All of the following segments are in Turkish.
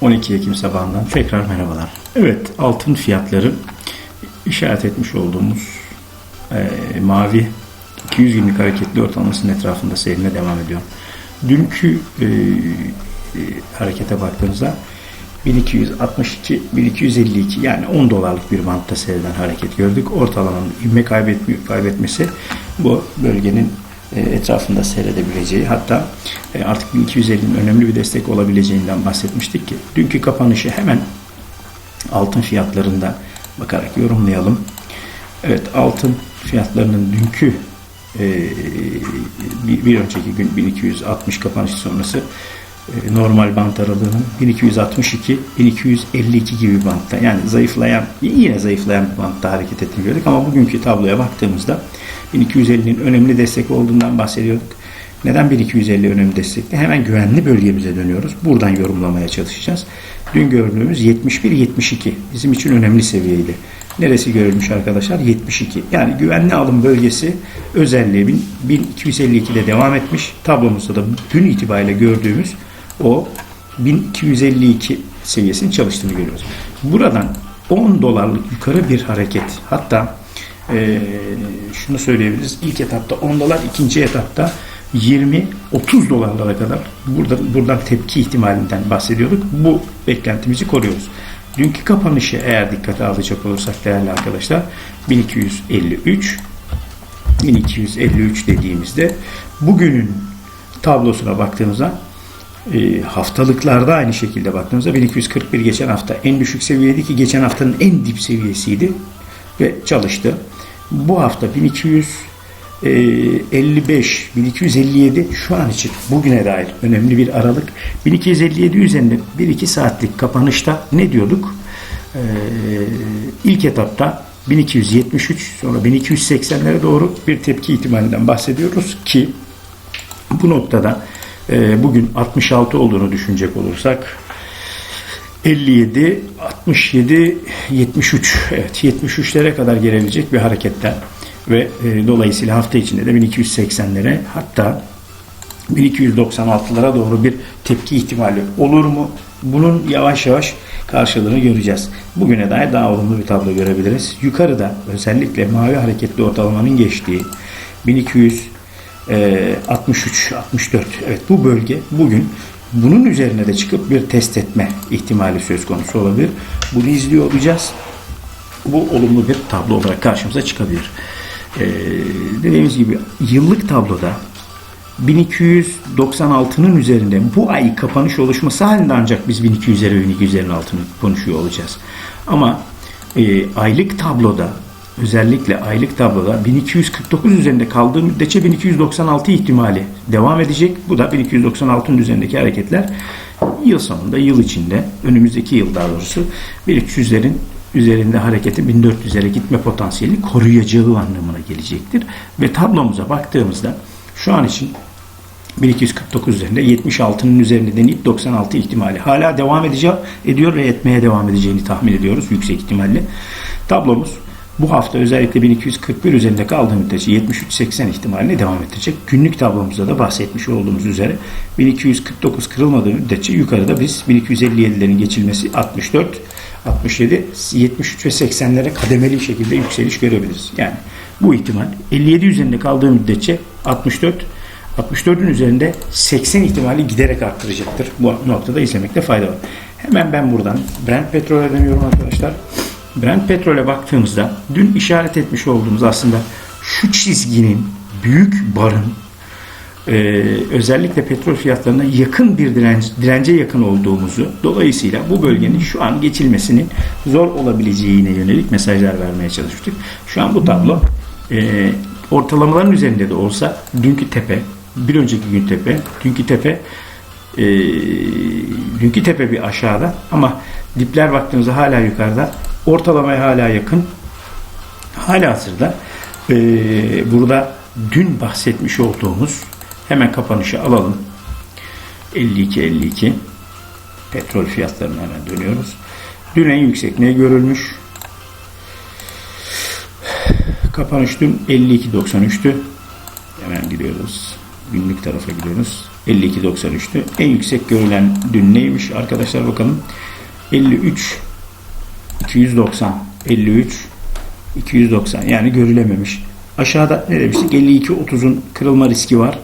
12 Ekim sabahından tekrar merhabalar. Evet altın fiyatları işaret etmiş olduğumuz e, mavi 200 günlük hareketli ortalamasının etrafında seyrine devam ediyor. Dünkü e, e, harekete baktığımızda 1262, 1252 yani 10 dolarlık bir bantta seyreden hareket gördük. Ortalamanın ivme kaybetmiyor, kaybetmesi bu bölgenin etrafında seyredebileceği hatta e, artık 1250'nin önemli bir destek olabileceğinden bahsetmiştik ki dünkü kapanışı hemen altın fiyatlarında bakarak yorumlayalım. Evet altın fiyatlarının dünkü e, bir, önceki gün 1260 kapanış sonrası e, normal bant aralığının 1262 1252 gibi bantta yani zayıflayan yine zayıflayan bir bantta hareket ettiğini gördük ama bugünkü tabloya baktığımızda 1250'nin önemli destek olduğundan bahsediyorduk. Neden 1250 önemli destekli? Hemen güvenli bölgemize dönüyoruz. Buradan yorumlamaya çalışacağız. Dün gördüğümüz 71-72 bizim için önemli seviyeydi. Neresi görülmüş arkadaşlar? 72. Yani güvenli alım bölgesi özelliği 1252'de devam etmiş. Tablomuzda da dün itibariyle gördüğümüz o 1252 seviyesinin çalıştığını görüyoruz. Buradan 10 dolarlık yukarı bir hareket. Hatta e, şunu söyleyebiliriz. İlk etapta 10 dolar, ikinci etapta 20-30 dolarlara kadar burada, buradan tepki ihtimalinden bahsediyorduk. Bu beklentimizi koruyoruz. Dünkü kapanışı eğer dikkate alacak olursak değerli arkadaşlar 1253 1253 dediğimizde bugünün tablosuna baktığımızda e, haftalıklarda aynı şekilde baktığımızda 1241 geçen hafta en düşük seviyeydi ki geçen haftanın en dip seviyesiydi ve çalıştı. Bu hafta 1255, 1257 şu an için bugüne dair önemli bir aralık. 1257 üzerinde 1-2 saatlik kapanışta ne diyorduk? Ee, ilk etapta 1273 sonra 1280'lere doğru bir tepki ihtimalinden bahsediyoruz ki bu noktada e, bugün 66 olduğunu düşünecek olursak 57, 67, 73 evet 73'lere kadar gelebilecek bir hareketten ve e, dolayısıyla hafta içinde de 1280'lere hatta 1296'lara doğru bir tepki ihtimali olur mu? Bunun yavaş yavaş karşılığını göreceğiz. Bugüne dair daha olumlu bir tablo görebiliriz. Yukarıda özellikle mavi hareketli ortalamanın geçtiği 1263, 64 evet bu bölge bugün bunun üzerine de çıkıp bir test etme ihtimali söz konusu olabilir. Bunu izliyor olacağız. Bu olumlu bir tablo olarak karşımıza çıkabilir. Ee, dediğimiz gibi yıllık tabloda 1296'nın üzerinde bu ay kapanış oluşması halinde ancak biz 1200'lere ve 1200'lerin altını konuşuyor olacağız. Ama e, aylık tabloda özellikle aylık tabloda 1249 üzerinde kaldığı müddetçe 1296 ihtimali devam edecek. Bu da 1296'nın üzerindeki hareketler yıl sonunda, yıl içinde, önümüzdeki yıl daha doğrusu 1300'lerin üzerinde hareketi 1400'lere gitme potansiyeli koruyacağı anlamına gelecektir. Ve tablomuza baktığımızda şu an için 1249 üzerinde 76'nın üzerinde deneyip 96 ihtimali hala devam edeceği ediyor ve etmeye devam edeceğini tahmin ediyoruz yüksek ihtimalle. Tablomuz bu hafta özellikle 1241 üzerinde kaldığı müddetçe 73-80 ihtimaline devam edecek. Günlük tablomuzda da bahsetmiş olduğumuz üzere 1249 kırılmadığı müddetçe yukarıda biz 1257'lerin geçilmesi 64, 67, 73 ve 80'lere kademeli şekilde yükseliş görebiliriz. Yani bu ihtimal 57 üzerinde kaldığı müddetçe 64, 64'ün üzerinde 80 ihtimali giderek arttıracaktır. Bu noktada izlemekte fayda var. Hemen ben buradan Brent petrole dönüyorum arkadaşlar. Brent petrole baktığımızda dün işaret etmiş olduğumuz aslında şu çizginin büyük barın e, özellikle petrol fiyatlarına yakın bir direnç, dirence yakın olduğumuzu dolayısıyla bu bölgenin şu an geçilmesinin zor olabileceğine yönelik mesajlar vermeye çalıştık. Şu an bu tablo e, ortalamaların üzerinde de olsa dünkü tepe, bir önceki gün tepe, dünkü tepe e, dünkü tepe bir aşağıda ama dipler baktığımızda hala yukarıda ortalamaya hala yakın. Hala hazırda e, burada dün bahsetmiş olduğumuz hemen kapanışı alalım. 52-52 petrol fiyatlarına hemen dönüyoruz. Dün en yüksek ne görülmüş? Kapanış dün 52.93'tü. Hemen gidiyoruz. Günlük tarafa gidiyoruz. 52.93'tü. En yüksek görülen dün neymiş arkadaşlar bakalım. 53 290 53 290 yani görülememiş. Aşağıda ne demiştik? 52 30'un kırılma riski var.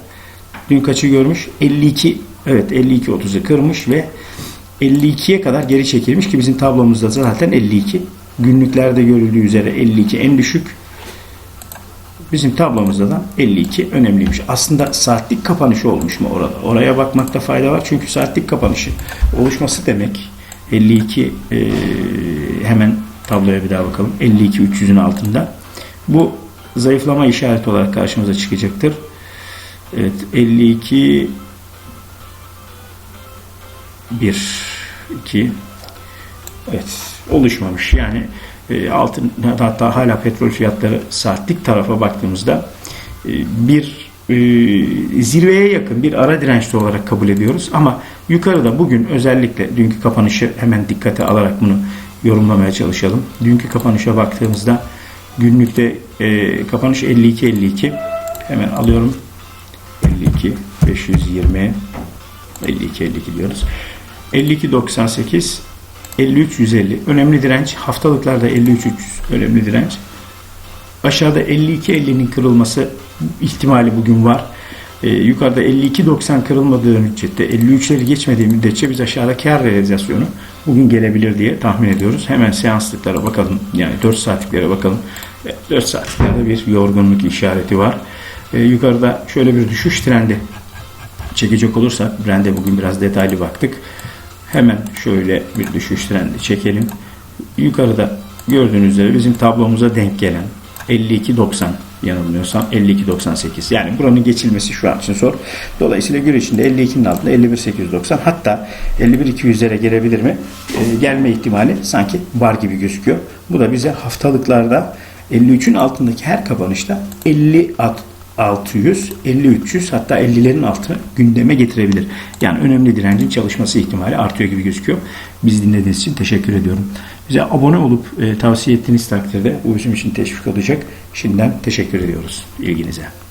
Dün kaçı görmüş? 52 evet 52 30'u kırmış ve 52'ye kadar geri çekilmiş ki bizim tablomuzda zaten 52. Günlüklerde görüldüğü üzere 52 en düşük. Bizim tablomuzda da 52 önemliymiş. Aslında saatlik kapanışı olmuş mu orada? Oraya bakmakta fayda var. Çünkü saatlik kapanışı oluşması demek 52 e, hemen tabloya bir daha bakalım. 52 300'ün altında. Bu zayıflama işareti olarak karşımıza çıkacaktır. Evet 52 1 2 Evet oluşmamış. Yani e, altın hatta hala petrol fiyatları saatlik tarafa baktığımızda e, bir e, zirveye yakın bir ara dirençli olarak kabul ediyoruz. Ama yukarıda bugün özellikle dünkü kapanışı hemen dikkate alarak bunu yorumlamaya çalışalım. Dünkü kapanışa baktığımızda günlükte e, kapanış 52-52 hemen alıyorum 52 520 52 52 diyoruz. 52 98 53 150 önemli direnç. Haftalıklarda 53 300 önemli direnç. Aşağıda 52 50'nin kırılması ihtimali bugün var. Ee, yukarıda 52 90 kırılmadığı müddetçe 53'leri geçmediği müddetçe biz aşağıda kar realizasyonu bugün gelebilir diye tahmin ediyoruz. Hemen seanslıklara bakalım. Yani 4 saatliklere bakalım. 4 saatliklerde bir yorgunluk işareti var. Ee, yukarıda şöyle bir düşüş trendi çekecek olursak Brand'e bugün biraz detaylı baktık. Hemen şöyle bir düşüş trendi çekelim. Yukarıda gördüğünüz üzere bizim tablomuza denk gelen 52.90 yanılmıyorsam 52.98 yani buranın geçilmesi şu an için zor. Dolayısıyla gün içinde 52'nin altında 51.890 hatta 51.200'lere gelebilir mi? Ee, gelme ihtimali sanki var gibi gözüküyor. Bu da bize haftalıklarda 53'ün altındaki her kapanışta 50 at 600, 50 300 hatta 50'lerin altı gündeme getirebilir. Yani önemli direncin çalışması ihtimali artıyor gibi gözüküyor. Biz dinlediğiniz için teşekkür ediyorum. Bize abone olup e, tavsiye ettiğiniz takdirde bu bizim için teşvik olacak. Şimdiden teşekkür ediyoruz ilginize.